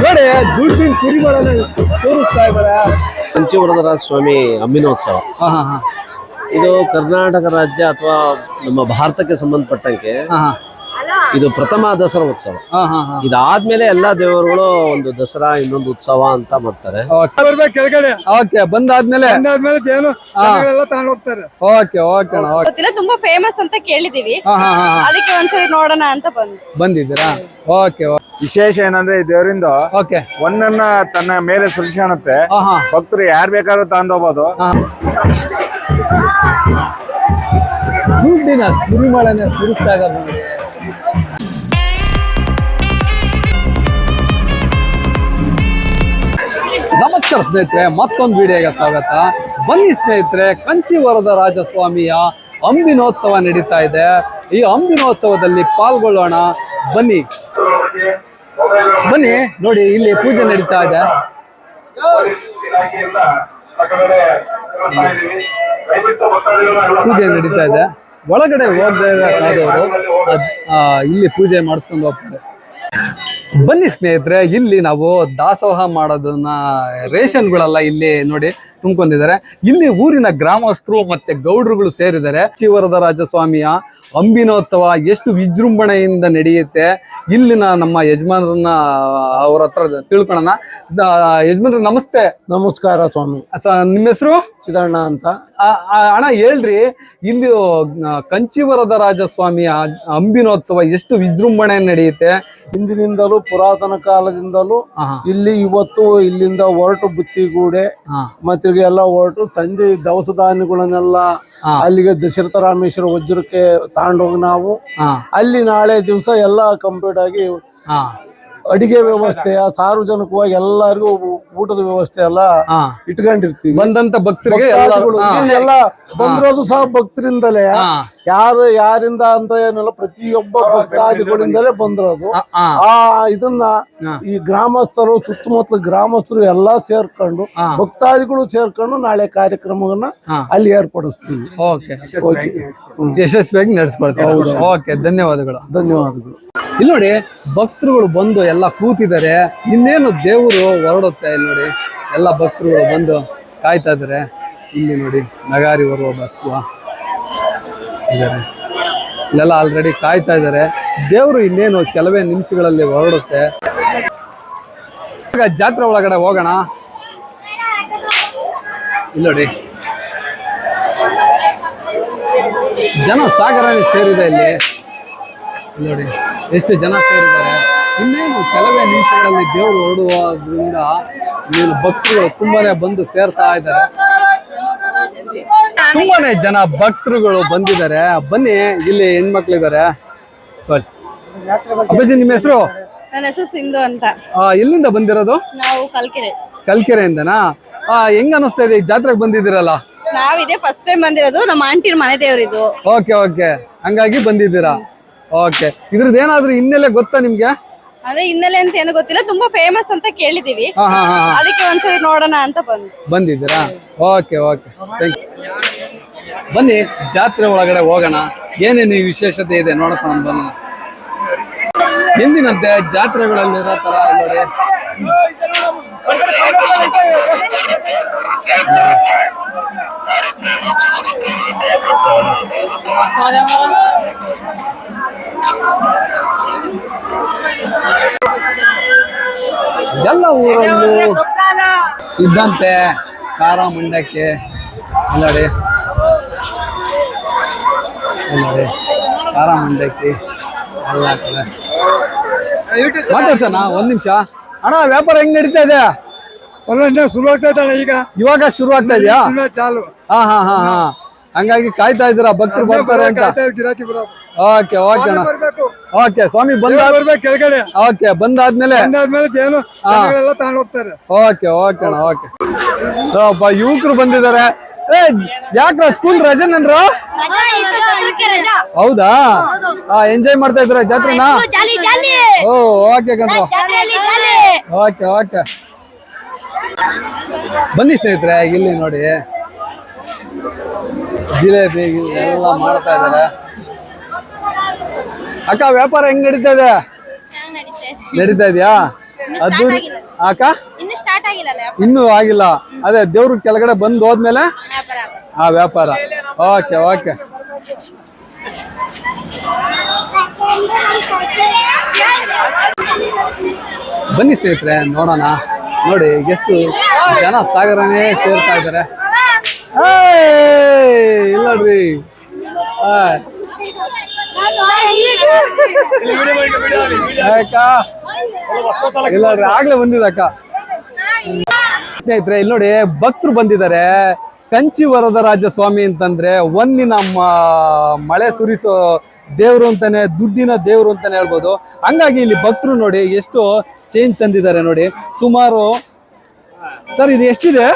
ನೋಡಿ ದುಡ್ಡಿನ ಕುರಿಗಳನ್ನ ತೋರಿಸ್ತಾ ಇದ್ದಾರೆ. ಪಂಚವರದರ ಸ್ವಾಮಿ ಅಮ್ಮಿನೋತ್ಸವ. ಹಾ ಹಾ ಹಾ. ಇದು ಕರ್ನಾಟಕ ರಾಜ್ಯ ಅಥವಾ ನಮ್ಮ ಭಾರತಕ್ಕೆ ಸಂಬಂಧಪಟ್ಟಂಗೆ ಹಾ. ಇದು ಪ್ರಥಮ ದಸರಾ ಉತ್ಸವ. ಹಾ ಹಾ ಹಾ. ಇದಾದ್ಮೇಲೆ ಎಲ್ಲಾ ದೇವರುಗಳು ಒಂದು ದಸರಾ ಇನ್ನೊಂದು ಉತ್ಸವ ಅಂತ ಮಾಡ್ತಾರೆ. ಕೆಳಗಡೆ. ಓಕೆ ಬಂದಾದ್ಮೇಲೆ? ಹೋಗ್ತಾರೆ. ಓಕೆ ಓಕೆ ಅಣ್ಣ ಓಕೆ. ಗೊತ್ತಿಲ್ಲ ತುಂಬಾ ಫೇಮಸ್ ಅಂತ ಕೇಳಿದೀವಿ. ಹಾ ಹಾ ಹಾ ಅದಕ್ಕೆ ಒಂದ್ಸರಿ ನೋಡೋಣ ಅಂತ ಬಂದು. ಬಂದಿದ್ದೀರಾ? ಓಕೆ ವಿಶೇಷ ಏನಂದ್ರೆ ಈ ದೇವರಿಂದ ಓಕೆ. ಒಂದನ್ನ ತನ್ನ ಮೇಲೆ ಹಾ ಭಕ್ತರು ಯಾರು ಬೇಕಾದ್ರೂ ತಗೊಂಡೋಗ್ಬೋದು ದುಡ್ಡಿನ ಸುರಿಮಳೆನೆ ಸುರಿಸ್ದಾಗ ಬಂದಿದೆ ನಮಸ್ಕಾರ ಸ್ನೇಹಿತರೆ, ಮತ್ತೊಂದು ವಿಡಿಯೋಗೆ ಸ್ವಾಗತ. ಬನ್ನಿ ಸ್ನೇಹಿತರೆ, ಕಂಚಿವರದ ರಾಜಸ್ವಾಮಿಯ ಅಂಬಿನೋತ್ಸವ ನಡೀತಾ ಇದೆ. ಈ ಅಂಬಿನೋತ್ಸವದಲ್ಲಿ ಪಾಲ್ಗೊಳ್ಳೋಣ. ಬನ್ನಿ. ಬನ್ನಿ, ನೋಡಿ, ಇಲ್ಲಿ ಪೂಜೆ ನಡೀತಾ ಇದೆ. ಪೂಜೆ ನಡೀತಾ ಇದೆ. ಒಳಗಡೆ ಹೋಗದೆ ಇಲ್ಲಿ ಪೂಜೆ ಮಾಡಿಸ್ಕೊಂಡು ಹೋಗ್ತಾರೆ. ಬನ್ನಿ ಸ್ನೇಹಿತರೆ ಇಲ್ಲಿ ನಾವು ದಾಸೋಹ ಮಾಡೋದನ್ನ ರೇಷನ್ಗಳೆಲ್ಲ ಇಲ್ಲಿ ನೋಡಿ ತುಂಬ್ಕೊಂಡಿದ್ದಾರೆ. ಇಲ್ಲಿ ಊರಿನ ಗ್ರಾಮಸ್ಥರು ಮತ್ತೆ ಗೌಡ್ರುಗಳು ಸೇರಿದ್ದಾರೆ. ಶಿವರದ ರಾಜಸ್ವಾಮಿಯ ಅಂಬಿನೋತ್ಸವ ಎಷ್ಟು ವಿಜೃಂಭಣೆಯಿಂದ ನಡೆಯುತ್ತೆ. ಇಲ್ಲಿನ ನಮ್ಮ ಯಜಮಾನರನ್ನ ಅವ್ರ ಹತ್ರ ತಿಳ್ಕೊಳ್ಳೋಣ ಯಜಮಾನ್ರ ನಮಸ್ತೆ. ನಮಸ್ಕಾರ ಸ್ವಾಮಿ. ನಿಮ್ಮ ಹೆಸರು? ಚಿದಣ್ಣ ಅಂತ. ಅಣ್ಣ ಹೇಳ್ರಿ ಇಲ್ಲಿ ಕಂಚಿವರದ ರಾಜಸ್ವಾಮಿಯ ಅಂಬಿನೋತ್ಸವ ಎಷ್ಟು ವಿಜೃಂಭಣೆ ನಡೆಯುತ್ತೆ? ಹಿಂದಿನಿಂದಲೂ ಪುರಾತನ ಕಾಲದಿಂದಲೂ. ಇಲ್ಲಿ ಇವತ್ತು ಇಲ್ಲಿಂದ ಹೊರಟು ಬುತ್ತಿಗೂಡೆ. ಮತ್ತೆ ಎಲ್ಲ ಹೊರಟು ಸಂಜೆ ದವಸ ಧಾನ್ಯಗಳನ್ನೆಲ್ಲ ಅಲ್ಲಿಗೆ ದಶರಥ ರಾಮೇಶ್ವರ ವಜ್ರಕ್ಕೆ ತಗೊಂಡೋಗಿ ನಾವು. ಅಲ್ಲಿ ನಾಳೆ ದಿವಸ ಎಲ್ಲ ಕಂಪ್ಲೀಟ್ ಆಗಿ ಅಡಿಗೆ ವ್ಯವಸ್ಥೆ ಸಾರ್ವಜನಿಕವಾಗಿ ಎಲ್ಲರಿಗೂ ಊಟದ ವ್ಯವಸ್ಥೆ ಎಲ್ಲ ಇಟ್ಕೊಂಡಿರ್ತೀವಿ. ಬಂದಂತ ಭಕ್ತರಿಗೆ ಎಲ್ಲ ಎಲ್ಲ ಬಂದಿರೋದು ಸಹ ಭಕ್ತರಿಂದಲೇ. ಯಾರು ಯಾರಿಂದ ಅಂತ ಏನಿಲ್ಲ ಪ್ರತಿಯೊಬ್ಬ ಭಕ್ತಾದಿಗಳಿಂದಲೇ ಬಂದಿರೋದು. ಆ ಇದನ್ನ ಈ ಗ್ರಾಮಸ್ಥರು ಸುತ್ತಮುತ್ತಲ ಗ್ರಾಮಸ್ಥರು ಎಲ್ಲಾ ಸೇರ್ಕೊಂಡು ಭಕ್ತಾದಿಗಳು ಸೇರ್ಕೊಂಡು ನಾಳೆ ಕಾರ್ಯಕ್ರಮವನ್ನ ಅಲ್ಲಿ ಏರ್ಪಡಿಸ್ತೀವಿ. ಓಕೆ. ಓಕೆ. ಯಶಸ್ವಿಯಾಗಿ ನಡೆಸ್ಕೊಳ್ತೀವಿ ಓಕೆ ಧನ್ಯವಾದಗಳು. ಧನ್ಯವಾದಗಳು. ಇಲ್ಲಿ ನೋಡಿ, ಭಕ್ತರುಗಳು ಬಂದು ಎಲ್ಲ ಕೂತಿದ್ದಾರೆ. ಇನ್ನೇನು ದೇವರು ಹೊರಡುತ್ತೆ ಇಲ್ಲಿ ನೋಡಿ. ಎಲ್ಲ ಭಕ್ತರುಗಳು ಬಂದು ಕಾಯ್ತಾ ಇದ್ದಾರೆ. ಇಲ್ಲಿ ನೋಡಿ, ನಗಾರಿ ಬರುವ ಬಸ್ ಇದ್ದಾರೆ. ಇಲ್ಲೆಲ್ಲ ಆಲ್ರೆಡಿ ಕಾಯ್ತಾ ಇದ್ದಾರೆ. ದೇವರು ಇನ್ನೇನು ಕೆಲವೇ ನಿಮಿಷಗಳಲ್ಲಿ ಹೊರಡುತ್ತೆ. ಈಗ ಜಾತ್ರೆ ಒಳಗಡೆ ಹೋಗೋಣ. ಇಲ್ಲಿ ನೋಡಿ. ಜನ ಸಾಗರ ಸೇರಿದೆ ಇಲ್ಲಿ ನೋಡಿ. ಎಷ್ಟು ಜನ ಸೇರಿದ್ದಾರೆ? ಇನ್ನೇನು ಕೆಲವೇ ನಿಮಿಷಗಳಲ್ಲಿ ದೇವರು ಹೊರಡುವುದರಿಂದ ನೀನು ಭಕ್ತರು ತುಂಬಾನೇ ಬಂದು ಸೇರ್ತಾ ಇದ್ದಾರೆ. ತುಂಬಾನೇ ಜನ ಭಕ್ತರುಗಳು ಬಂದಿದ್ದಾರೆ. ಬನ್ನಿ ಇಲ್ಲಿ ಹೆಣ್ಮಕ್ಳಿದ್ದಾರೆ. ಅಪ್ಪಾಜಿ ನಿಮ್ಮ ಹೆಸರು? ನನ್ನ ಹೆಸರು ಸಿಂಧು ಅಂತ. ಎಲ್ಲಿಂದ ಬಂದಿರೋದು? ನಾವು ಕಲ್ಕೆರೆ. ಕಲ್ಕೆರೆಯಿಂದನಾ? ಆ, ಹೆಂಗ್ ಅನಿಸ್ತಾ ಇದೆ? ಈ ಜಾತ್ರೆಗೆ ಬಂದಿದ್ದೀರಲ್ಲ? ನಾವಿದೆ ಫಸ್ಟ್ ಟೈಮ್ ಬಂದಿರೋದು. ನಮ್ಮ ಆಂಟಿ ಮನೆ ದೇವ್ರಿದು. Okay okay. ಹಂಗಾಗಿ ಬಂದಿದ್ದೀರಾ? ಓಕೆ ಇದ್ರದ್ದು ಏನಾದ್ರೂ ಹಿನ್ನೆಲೆ ಗೊತ್ತಾ ನಿಮ್ಗೆ? ಅಂದ್ರೆ ಹಿನ್ನೆಲೆ ಅಂತ ಏನು ಗೊತ್ತಿಲ್ಲ ತುಂಬಾ ಫೇಮಸ್ ಅಂತ ಕೇಳಿದೀವಿ. ಹಾ ಹಾ ಹಾ ಹಾ. ಅದಕ್ಕೆ ಒಂದ್ಸರಿ ನೋಡೋಣ ಅಂತ ಬಂದು ಬಂದಿದ್ದೀರಾ? ಓಕೆ ಓಕೆ ಥ್ಯಾಂಕ್ ಯು ಬನ್ನಿ ಜಾತ್ರೆ ಒಳಗಡೆ ಹೋಗೋಣ. ಏನೇನು ಈ ವಿಶೇಷತೆ ಇದೆ ನೋಡ್ಕೊಂಡು ಬರೋಣ ಎಂದಿನಂತೆ ಜಾತ್ರೆಗಳಲ್ಲಿರೋ ತರ ನೋಡಿ. ಎಲ್ಲ ಊರಲ್ಲೂ ಇದ್ದಂತೆ ಖಾರ ಮುಂದಕ್ಕೆ ನೋಡಿ ನೋಡಿ ಖಾರ ಮಂಡಕ್ಕಿ ಎಲ್ಲ ಕಡೆ ಮಾತಾಡ್ಸೋಣ ಒಂದ್ ನಿಮಿಷ. ಅಣ್ಣ ವ್ಯಾಪಾರ ಹೆಂಗ್ ನಡೀತಾ ಇದೆ? ಶುರು ಆಗ್ತಾ ಇದ್ದಾಳೆ ಈಗ. ಇವಾಗ ಶುರು ಆಗ್ತಾ ಇದೆಯಾ? ಚಾಲು. ಹಾ ಹಾ ಹಾ ಹಾ. ಹಂಗಾಗಿ ಕಾಯ್ತಾ ಇದ್ದೀರಾ? ಭಕ್ತರು ಬರ್ತಾರೆ ಅಂತ. ಕಾಯ್ತಾ ಗಿರಾಕಿ ಬರೋದು ಓಕೆ ಓಕೆ ಅಣ್ಣ. ಬರ್ಬೇಕು. ಓಕೆ ಸ್ವಾಮಿ ಬಂದ ಬರ್ಬೇಕು ಕೆಳಗಡೆ. ಓಕೆ ಬಂದಾದ್ಮೇಲೆ ಬಂದಾದ್ಮೇಲೆ ಏನು ಜನಗಳೆಲ್ಲ ತಗೊಂಡ್ ಹೋಗ್ತಾರೆ. ಓಕೆ ಓಕೆ ಅಣ್ಣ ಓಕೆ. ಒಬ್ಬ ಯುವಕರು ಬಂದಿದ್ದಾರೆ. ಏ ಯಾಕ್ರ ಸ್ಕೂಲ್ ರಜೆನನ್ರ ಹೌದಾ? ಎಂಜಾಯ್ ಮಾಡ್ತಾ ಇದ್ರ ಜಾತ್ರೆನಾ? ಓ ಓಕೆ ಕಣ್ರು ಓಕೆ ಓಕೆ. ಬನ್ನಿ ಸ್ನೇಹಿತರೆ ಇಲ್ಲಿ ನೋಡಿ. ಜಿಲೇಬಿ ಎಲ್ಲ ಮಾಡ್ತಾ ಇದ್ದಾರೆ. ಅಕ್ಕ ವ್ಯಾಪಾರ ಹೆಂಗ್ ನಡೀತಾ ಇದೆ? ನಡೀತಾ ಇದೆಯಾ? ಅದು ಅಕ್ಕ? ಇನ್ನು ಆಗಿಲ್ಲ ಅದೇ ದೇವ್ರ ಕೆಳಗಡೆ ಬಂದು ಹೋದ್ಮೇಲೆ? ಆ ವ್ಯಾಪಾರ. Okay okay. ಬನ್ನಿ ಸ್ನೇಹಿತರೆ ನೋಡೋಣ. ನೋಡಿ ಎಷ್ಟು ಜನ ಸಾಗರನೇ ಸೇರ್ತಾ ಇದ್ದಾರೆ. ಇಲ್ಲ ನೋಡ್ರಿ. ಆ, ಅಕ್ಕ ಇಲ್ಲ ನೋಡ್ರಿ ಆಗ್ಲೇ ಬಂದಿದೆ ಅಕ್ಕ. ಸ್ನೇಹಿತರೆ ಇಲ್ಲಿ ನೋಡಿ ಭಕ್ತರು ಬಂದಿದ್ದಾರೆ. ಕಂಚಿ ವರದರಾಜ ಸ್ವಾಮಿ ಅಂತಂದ್ರೆ ಒಂದಿನ ಮಳೆ ಸುರಿಸೋ ದೇವ್ರು ಅಂತಾನೆ ದುಡ್ಡಿನ ದೇವ್ರು ಅಂತಾನೆ ಹೇಳ್ಬೋದು. ಹಂಗಾಗಿ ಇಲ್ಲಿ ಭಕ್ತರು ನೋಡಿ ಎಷ್ಟು ಚೇಂಜ್ ತಂದಿದ್ದಾರೆ ನೋಡಿ. ಸುಮಾರು ಸರ್ ಇದು ಎಷ್ಟಿದೆ?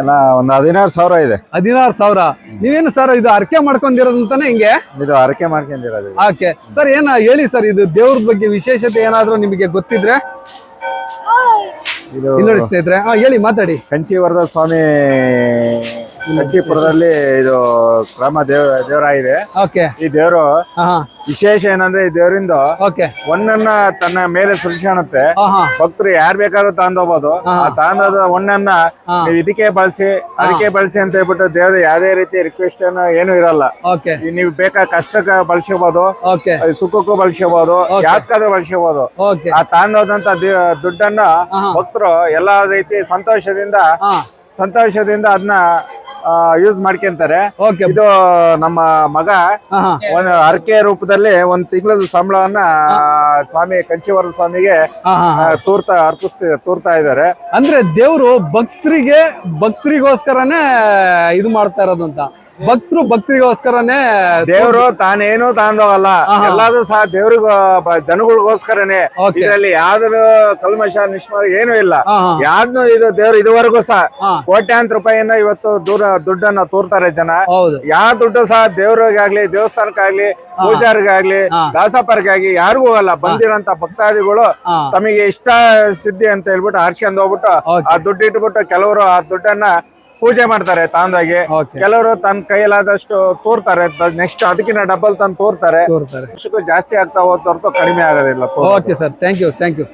ಎಲ್ಲ ಒಂದು ಹದಿನಾರು ಸಾವಿರ ಇದೆ. ಹದಿನಾರು ಸಾವಿರ. ನೀವೇನು ಸರ್ ಇದು ಅರಕೆ ಮಾಡ್ಕೊಂಡಿರೋದು ಅಂತಾನೆ ಹಿಂಗೆ? ಇದು ಅರಕೆ ಮಾಡ್ಕೊಂಡಿರೋದು ಓಕೆ. ಸರ್ ಏನ ಹೇಳಿ ಸರ್ ಇದು ದೇವ್ರ ಬಗ್ಗೆ ವಿಶೇಷತೆ ಏನಾದ್ರೂ ನಿಮಗೆ ಗೊತ್ತಿದ್ರೆ? ಇದು ಇಲ್ಲಿ ನೋಡಿ ಸ್ನೇಹಿತರೆ. ಹಾ ಹೇಳಿ ಮಾತಾಡಿ. ಕಂಚಿ ವರದ ಸ್ವಾಮಿ ಕಂಚಿಪುರದಲ್ಲಿ ಇದು ಗ್ರಾಮ ದೇವ ಇದೆ ಓಕೆ. ಈ ದೇವರು ವಿಶೇಷ ಏನಂದ್ರೆ ಈ ದೇವರಿಂದ ಒಣ್ಣನ್ನ ತನ್ನ ಮೇಲೆ ಸುರಿಸ್ಕೊಳುತ್ತೆ ಭಕ್ತರು ಯಾರ್ ಬೇಕಾದ್ರೂ ತಗೊಂಡೋಗ್ಬೋದು ಆ ತಗೊಂಡೋದ ಒಣ್ಣನ್ನ ನೀವು ಇದಕ್ಕೆ ಬಳಸಿ ಅದಕ್ಕೆ ಬಳಸಿ ಅಂತ ಹೇಳ್ಬಿಟ್ಟು ದೇವ್ರ ಯಾವ್ದೇ ರೀತಿ ರಿಕ್ವೆಸ್ಟ್ ಏನು ಇರಲ್ಲ. ನೀವು ಬೇಕಾದ ಕಷ್ಟಕ್ಕೆ ಬಳಸಬಹುದು ಸುಖಕ್ಕೂ ಬಳಸಬಹುದು ಯಾಕಾದ್ರೂ ಬಳಸಬಹುದು ಆ ತಗೊಂಡೋದಂತ ದುಡ್ಡನ್ನ ಭಕ್ತರು ಎಲ್ಲಾ ರೀತಿ ಸಂತೋಷದಿಂದ ಸಂತೋಷದಿಂದ ಅದನ್ನ ಯೂಸ್ ಮಾಡ್ಕೊಂತಾರೆ. ಇದು ನಮ್ಮ ಮಗ ಒಂದು ಅರ್ಕೆ ರೂಪದಲ್ಲಿ ಒಂದ್ ತಿಂಗಳದ ಸಂಬಳವನ್ನ ಸ್ವಾಮಿ ಕಂಚಿವರ ಸ್ವಾಮಿಗೆ ತೂರ್ತ ಅರ್ಪಿಸ್ತಾ ತೂರ್ತಾ ಇದ್ದಾರೆ ಅಂದ್ರೆ ದೇವ್ರು ಭಕ್ತರಿಗೆ ಭಕ್ತರಿಗೋಸ್ಕರನೇ ಇದು ಮಾಡ್ತಾ ಇರೋದು ಅಂತ. ಭಕ್ತರು ಭಕ್ತರಿಗೋಸ್ಕರನೇ ದೇವ್ರು ತಾನೇನು ತಾಂದೋಗಲ್ಲ ಎಲ್ಲಾದ್ರು ಸಹ ದೇವ್ರಿಗ ಜನಗಳಿಗೋಸ್ಕರನೇ ಇದರಲ್ಲಿ ಯಾವ್ದು ಕಲ್ಮಶ ನಿಷ್ಮ ಏನು ಇಲ್ಲ. ಯಾವ್ದು ಇದು ದೇವ್ರು ಇದುವರೆಗೂ ಸಹ ಕೋಟ್ಯಾಂತ ಕೋಟ್ಯಾಂತರ ರೂಪಾಯಿನ ಇವತ್ತು ದೂರ ದುಡ್ಡನ್ನ ತೋರ್ತಾರೆ ಜನ. ಯಾವ ದುಡ್ಡು ಸಹ ದೇವ್ರಿಗಾಗ್ಲಿ ದೇವಸ್ಥಾನಕ್ಕಾಗ್ಲಿ ಪೂಜಾರಿಗಾಗ್ಲಿ ದಾಸಪರಿಗಾಗಿ ಯಾರಿಗೂ ಹೋಗಲ್ಲ ಬಂದಿರೋಂತ ಭಕ್ತಾದಿಗಳು ತಮಗೆ ಇಷ್ಟ ಸಿದ್ಧಿ ಅಂತ ಹೇಳ್ಬಿಟ್ಟು ಹರ್ಸ್ಕೊಂಡ್ ಹೋಗ್ಬಿಟ್ಟು ಆ ದುಡ್ಡು ಇಟ್ಬಿಟ್ಟು ಕೆಲವರು ಆ ದುಡ್ಡನ್ನ ಪೂಜೆ ಮಾಡ್ತಾರೆ ತಾಂದಾಗೆ ಕೆಲವರು ತನ್ನ ಕೈಯಲ್ಲಾದಷ್ಟು ತೋರ್ತಾರೆ ನೆಕ್ಸ್ಟ್ ಅದಕ್ಕಿಂತ ಡಬಲ್ ತಂದು ತೋರ್ತಾರೆ. ಜಾಸ್ತಿ ಆಗ್ತಾ ಹೋದ್ ಕಡಿಮೆ ಆಗೋದಿಲ್ಲ okay sir thank you thank you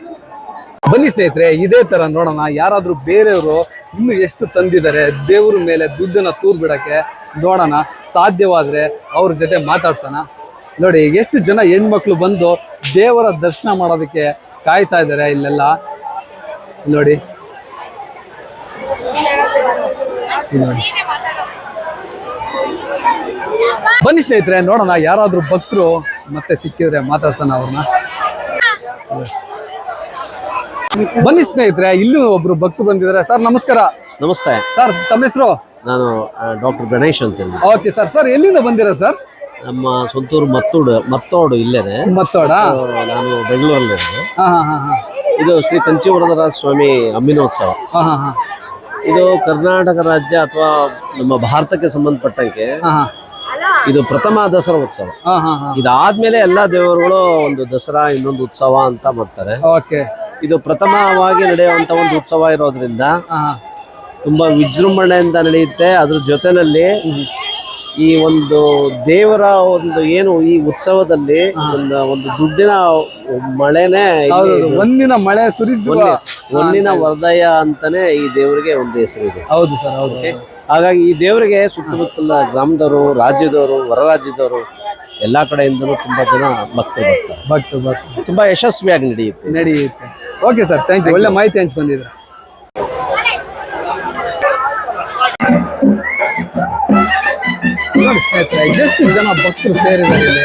ಬನ್ನಿ ಸ್ನೇಹಿತರೆ ಇದೇ ತರ ನೋಡೋಣ. ಯಾರಾದ್ರೂ ಬೇರೆಯವರು ಇನ್ನು ಎಷ್ಟು ತಂದಿದ್ದಾರೆ ದೇವ್ರ ಮೇಲೆ ದುಡ್ಡನ್ನ ತೂರ್ ಬಿಡಕ್ಕೆ ನೋಡೋಣ. ಸಾಧ್ಯವಾದ್ರೆ ಅವ್ರ ಜೊತೆ ಮಾತಾಡ್ಸೋಣ. ನೋಡಿ ಎಷ್ಟು ಜನ ಹೆಣ್ಮಕ್ಳು ಬಂದು ದೇವರ ದರ್ಶನ ಮಾಡೋದಕ್ಕೆ ಕಾಯ್ತಾ ಇದ್ದಾರೆ ಇಲ್ಲೆಲ್ಲ? ನೋಡಿ. ನೋಡಿ ಬನ್ನಿ ಸ್ನೇಹಿತರೆ ನೋಡೋಣ ಯಾರಾದ್ರೂ ಭಕ್ತರು ಮತ್ತೆ ಸಿಕ್ಕಿದ್ರೆ ಮಾತಾಡ್ಸೋಣ ಅವ್ರನ್ನ. ಬನ್ನಿ ಸ್ನೇಹಿತರೆ ಇಲ್ಲೂ ಒಬ್ರು ಭಕ್ತರು ಬಂದಿದ್ದಾರೆ. ಸರ್ ನಮಸ್ಕಾರ. ನಮಸ್ತೆ. ಸರ್ ತಮ್ಮ ಹೆಸರು? ನಾನು ಡಾಕ್ಟರ್ ಗಣೇಶ್ ಅಂತ ಓಕೆ ಸರ್. ಸರ್ ಎಲ್ಲಿಂದ ಬಂದಿರ ಸರ್? ನಮ್ಮ ಸ್ವಂತೂರು ಮತ್ತೋಡು ಮತ್ತೋಡು ಇಲ್ಲೇ ಮತ್ತೋಡ? ನಾನು ಹಾ. ಇದು ಶ್ರೀ ಕಂಚಿವರದರಾಜ ಸ್ವಾಮಿ ಅಮ್ಮಿನೋತ್ಸವ. ಹಾ ಹಾ ಹಾ. ಇದು ಕರ್ನಾಟಕ ರಾಜ್ಯ ಅಥವಾ ನಮ್ಮ ಭಾರತಕ್ಕೆ ಸಂಬಂಧಪಟ್ಟಂಗೆ ಇದು ಪ್ರಥಮ ದಸರಾ ಉತ್ಸವ. ಇದಾದ್ಮೇಲೆ ಎಲ್ಲಾ ದೇವರುಗಳು ಒಂದು ದಸರಾ ಇನ್ನೊಂದು ಉತ್ಸವ ಅಂತ ಮಾಡ್ತಾರೆ. ಓಕೆ. ಇದು ಪ್ರಥಮವಾಗಿ ನಡೆಯುವಂತ ಒಂದು ಉತ್ಸವ ಇರೋದ್ರಿಂದ ತುಂಬಾ ವಿಜೃಂಭಣೆಯಿಂದ ನಡೆಯುತ್ತೆ. ಅದ್ರ ಜೊತೆನಲ್ಲಿ ಈ ಒಂದು ದೇವರ ಒಂದು ಏನು ಈ ಉತ್ಸವದಲ್ಲಿ ಒಂದು ಒಂದು ದುಡ್ಡಿನ ಮಳೆನೇ ಒಂದಿನ ಮಳೆ ಸುರಿಸುವ ಒಂದಿನ ವರದಯ ಅಂತಾನೆ ಈ ದೇವರಿಗೆ ಒಂದು ಇದೆ. ಹೌದು ಸರ್ ಹೌದು. ಹಾಗಾಗಿ ಈ ದೇವರಿಗೆ ಸುತ್ತಮುತ್ತಲ ಗ್ರಾಮದವರು ರಾಜ್ಯದವರು ಹೊರ ರಾಜ್ಯದವರು ಎಲ್ಲಾ ಕಡೆಯಿಂದಲೂ ತುಂಬಾ ಜನ ಭಕ್ತರು ಬರ್ತಾರೆ. ಬಟ್ ಬಟ್ ತುಂಬಾ ಯಶಸ್ವಿಯಾಗಿ ನಡೆಯುತ್ತೆ. ನಡೆಯುತ್ತೆ. ಓಕೆ ಸರ್ ಥ್ಯಾಂಕ್ ಯು ಒಳ್ಳೆ ಮಾಹಿತಿ ಹಂಚಿ ನೋಡಿ ಸ್ನೇಹಿತರೆ ಎಷ್ಟು ಜನ ಭಕ್ತರು ಸೇರಿದ್ದಾರೆ ಇಲ್ಲಿ.